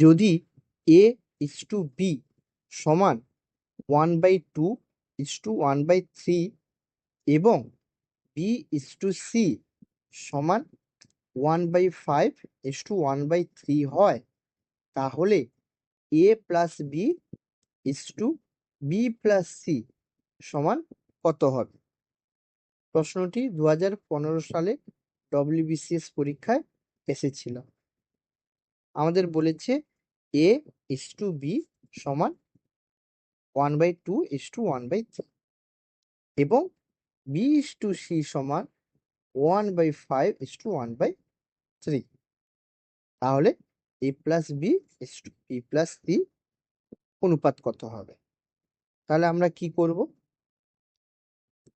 যদি A is to B সমান one by two is to one by three এবং B is to C সমান one by five is to one by three হয়, তাহলে A plus B is to B plus C সমান কত হবে? প্রশ্নটি দু হাজার পনেরো সালে ডব্লিউবিসিএস পরীক্ষায় এসেছিল। আমাদের বলেছে এ ইস টু বি সমান one by two is to one by three এবং বি ইস টু সি সমান one by five is to one by three তাহলে A plus B is to B plus C অনুপাত কত হবে? তাহলে আমরা কি করব?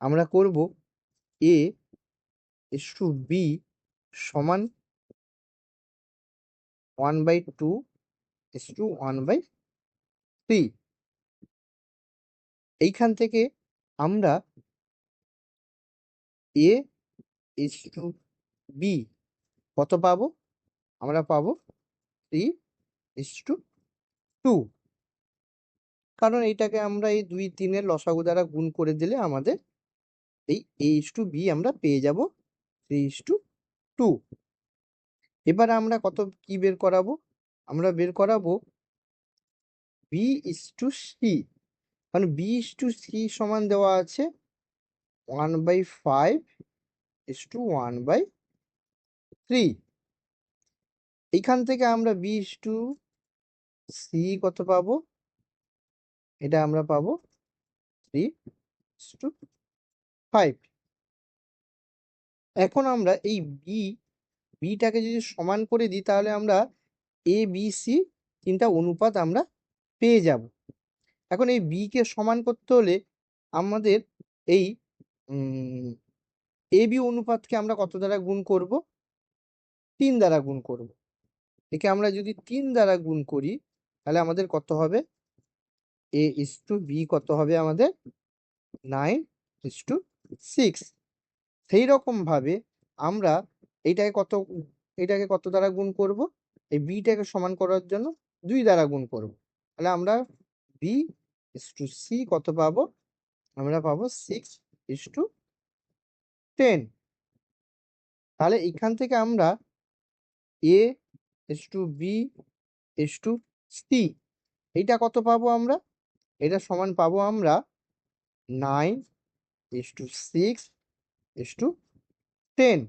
আমরা করব এ ইস টু বি সমান one by two is to one by three এইখান থেকে আমরা এ ইস টু বি কত পাবো? আমরা পাবো থ্রি ইস টু টু কারণ এইটাকে আমরা এই দুই তিনের লসাগু দ্বারা গুণ করে দিলে আমাদের এই এ টু বি আমরা পেয়ে যাব থ্রি ইস টু টু এবার আমরা কত কি বের করাবো? আমরা বের করাবো বি ইস টু সি কারণ বি ইস টু সি সমান দেওয়া আছে one by five is to one by three এইখান থেকে আমরা বি ইস টু সি কত পাবো? এটা আমরা পাবো থ্রি ইস টু ফাইভ এখন আমরা এই বি বিটাকে যদি সমান করে দিই, তাহলে আমরা এ বি সি তিনটা অনুপাত আমরা পেয়ে যাব। এখন এই বিকে সমান করতে হলে আমাদের এই এ বি অনুপাতকে আমরা কত দ্বারা গুণ করব? তিন দ্বারা গুণ করব। একে আমরা যদি তিন দ্বারা গুণ করি, তাহলে আমাদের কত হবে? এ ইস টু বি কত হবে আমাদের? নাইন ইস টু সিক্স সেই রকমভাবে আমরা এইটাকে কত এটাকে কত দ্বারা গুণ করব? এই বিটাকে সমান করার জন্য দুই দ্বারা গুণ করব। তাহলে আমরা বি ইস টু সি কত পাবো? আমরা পাবো সিক্স ইস টু টেন তাহলে এখান থেকে আমরা A is to B is to C এইটা কত পাবো আমরা? এটা সমান পাবো আমরা nine is to six is to ten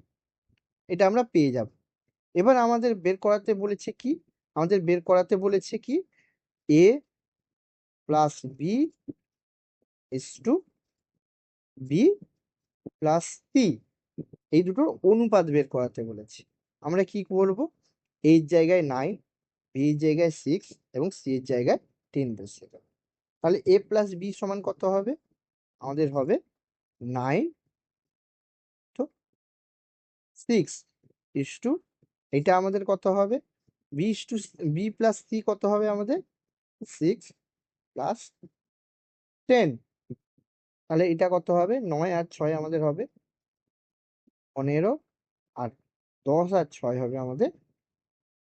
এটা আমরা পেয়ে যাব। এবার আমাদের বের করাতে বলেছে কি? আমাদের বের করাতে বলেছে কি? A plus B is to B plus C এই দুটোর অনুপাত বের করাতে বলেছে। আমরা কি করব? এই জায়গায় নাইন বি জায়গায় সিক্স এবং সি এর জায়গায় টেন বসে তাহলে এ প্লাস বি সমান কত হবে? আমাদের হবে নাইন সিক্স ইস টু এটা আমাদের কত হবে? B is to B plus C কত হবে আমাদের? সিক্স প্লাস টেন তাহলে এটা কত হবে? নয় আর ছয় আমাদের হবে পনেরো আর দশ আর ছয় হবে আমাদের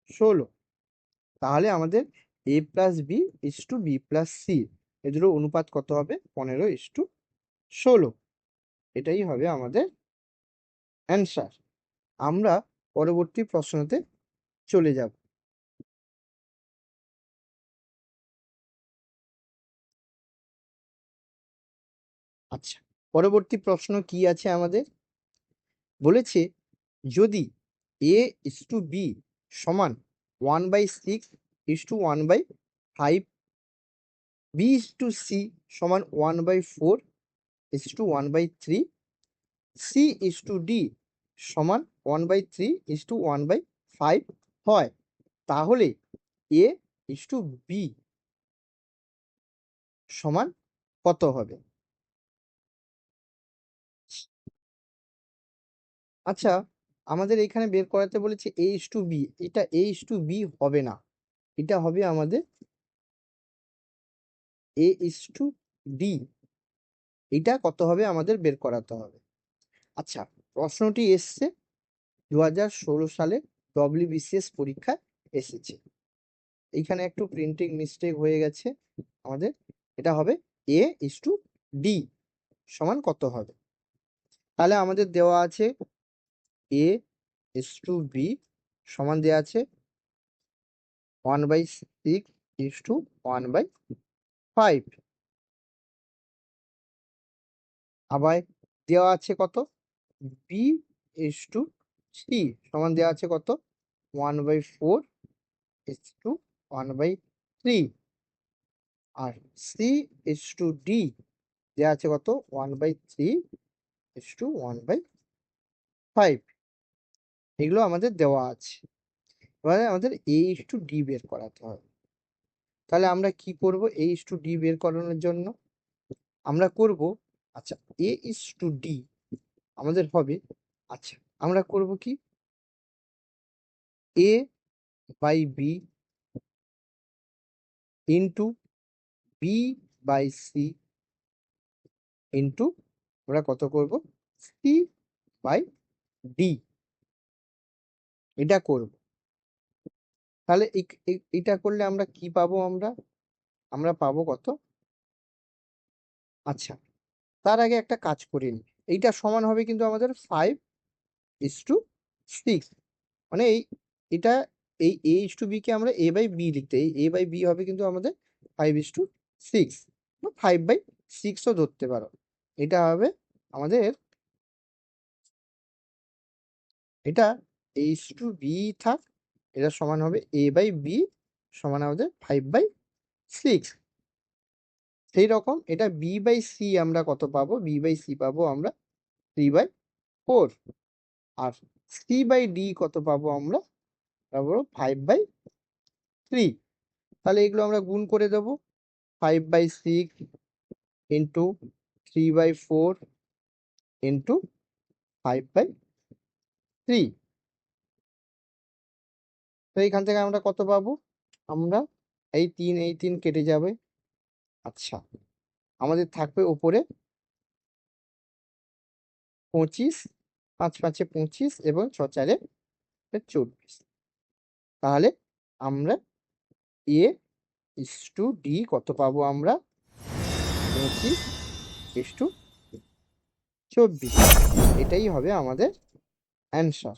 ষোলো। তাহলে আমাদের A plus B is to B plus C এদের অনুপাত কত হবে? পনেরো ইস টু ষোলো। এটাই হবে আমাদের অ্যান্সার আমরা পরবর্তী প্রশ্নতে চলে যাব। আচ্ছা পরবর্তী প্রশ্ন কি আছে আমাদের? বলেছে, যদি এ ইস টু বি সমান one by six is to one by five B is to C সমান one by four is to one by three C is to D সমান one by three is to one by five হয়। তাহলে এ is to B সমান কত হবে? আচ্ছা আমাদের এখানে বের করাতে বলেছে এ ইস টু বি এটা এ ইস টু বি হবে না। এটা হবে আমাদের এ ইস টু ডি এটা কত হবে আমাদের বের করাতে হবে। আচ্ছা প্রশ্নটি এসছে। দু হাজার ষোলো সালে ডব্লিউবিসিএস পরীক্ষায় এসেছে। এইখানে একটু প্রিন্টিং মিস্টেক হয়ে গেছে আমাদের। এটা হবে এ ইস টু ডি সমান কত হবে? তাহলে আমাদের দেওয়া আছে এ ইস টু বি সমান দেওয়া আছে one by six is to one by five আবার দেওয়া আছে কত? বি ইস টু সি সমান দেওয়া আছে কত? One by four is to one by three R C is to D দেওয়া আছে কত? One by three is to one by five এগুলো আমাদের দেওয়া আছে। এবারে আমাদের এ ইস টু ডি বের করাতে হবে। তাহলে আমরা কি করব? এ ইস টু ডি বের করানোর জন্য? আমরা করব আচ্ছা এ ইস টু ডি আমাদের হবে আচ্ছা আমরা করব কি? A by B into B by C into আমরা কত করব? সি বাই ডি এটা করব। তাহলে এটা করলে আমরা কি পাবো আমরা? আমরা পাবো কত? আচ্ছা তার আগে একটা কাজ করে এইটা সমান হবে কিন্তু আমাদের ফাইভ ইস টু সিক্স মানে এই, এটা এই এ ইস টু বিকে আমরা এ বাই বি লিখতে, এই এ বাই বি হবে কিন্তু আমাদের ফাইভ ইস টু সিক্স বা ফাইভ বাই সিক্সও ধরতে পারো। এটা হবে আমাদের, এটা এ ইস টু বি থাক, এটা সমান হবে এ বাই বি সমান আমাদের ফাইভ বাই সিক্স সেই রকম এটা বি বাই সি আমরা কত পাবো? বি বাই সি পাবো আমরা থ্রি বাই ফোর আর সি বাই ডি কত পাবো আমরা? পাবো ফাইভ বাই থ্রি তাহলে এগুলো আমরা গুণ করে দেবো। Five by six into three by four into five by three তো এইখান থেকে আমরা কত পাবো? আমরা এই তিন এই তিন কেটে যাবে। আচ্ছা আমাদের থাকবে ওপরে পঁচিশ পাঁচ পাঁচে পঁচিশ এবং ছ চারে চব্বিশ। তাহলে আমরা এ ইস টু ডি কত পাবো আমরা? পঁচিশ ইস টু চব্বিশ। এটাই হবে আমাদের অ্যান্সার